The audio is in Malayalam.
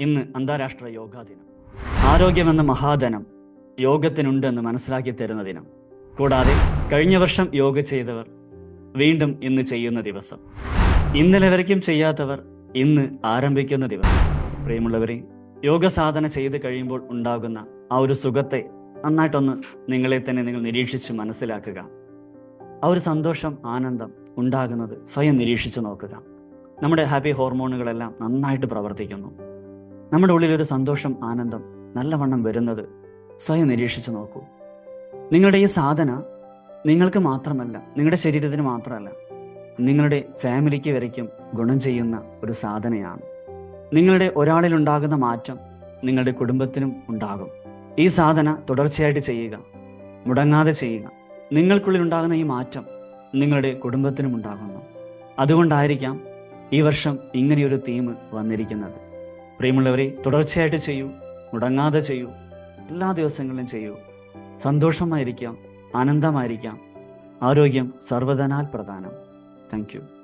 ഇന്ന് അന്താരാഷ്ട്ര യോഗാ ദിനം. ആരോഗ്യമെന്ന മഹാധനം യോഗത്തിനുണ്ടെന്ന് മനസ്സിലാക്കി തരുന്ന ദിനം. കൂടാതെ കഴിഞ്ഞ വർഷം യോഗ ചെയ്തവർ വീണ്ടും ഇന്ന് ചെയ്യുന്ന ദിവസം. ഇന്നലെ വരയ്ക്കും ചെയ്യാത്തവർ ഇന്ന് ആരംഭിക്കുന്ന ദിവസം. പ്രിയമുള്ളവരെ യോഗ സാധന ചെയ്ത് കഴിയുമ്പോൾ ഉണ്ടാകുന്ന ആ ഒരു സുഖത്തെ നന്നായിട്ടൊന്ന് നിങ്ങളെ തന്നെ നിങ്ങൾ നിരീക്ഷിച്ച് മനസ്സിലാക്കുക. ആ ഒരു സന്തോഷം ആനന്ദം ഉണ്ടാകുന്നത് സ്വയം നിരീക്ഷിച്ച് നോക്കുക. നമ്മുടെ ഹാപ്പി ഹോർമോണുകളെല്ലാം നന്നായിട്ട് പ്രവർത്തിക്കുന്നു. നമ്മുടെ ഉള്ളിൽ ഒരു സന്തോഷം ആനന്ദം നല്ലവണ്ണം വരുന്നത് സ്വയം നിരീക്ഷിച്ചു നോക്കൂ. നിങ്ങളുടെ ഈ സാധന നിങ്ങൾക്ക് മാത്രമല്ല നിങ്ങളുടെ ശരീരത്തിന് മാത്രമല്ല നിങ്ങളുടെ ഫാമിലിക്ക് വരയ്ക്കും ഗുണം ചെയ്യുന്ന ഒരു സാധനയാണ്. നിങ്ങളുടെ ഒരാളിൽ ഉണ്ടാകുന്ന മാറ്റം നിങ്ങളുടെ കുടുംബത്തിനും ഉണ്ടാകും. ഈ സാധന തുടർച്ചയായിട്ട് ചെയ്യുക മുടങ്ങാതെ ചെയ്യുക. നിങ്ങൾക്കുള്ളിൽ ഉണ്ടാകുന്ന ഈ മാറ്റം നിങ്ങളുടെ കുടുംബത്തിനും ഉണ്ടാകുന്നു. അതുകൊണ്ടായിരിക്കാം ഈ വർഷം ഇങ്ങനെയൊരു തീം വന്നിരിക്കുന്നത്. പ്രിയമുള്ളവരെ തുടർച്ചയായിട്ട് ചെയ്യൂ മുടങ്ങാതെ ചെയ്യൂ എല്ലാ ദിവസങ്ങളിലും ചെയ്യൂ. സന്തോഷമായിരിക്കാം ആനന്ദമായിരിക്കാം. ആരോഗ്യം സർവധനാൽ പ്രധാനം. താങ്ക്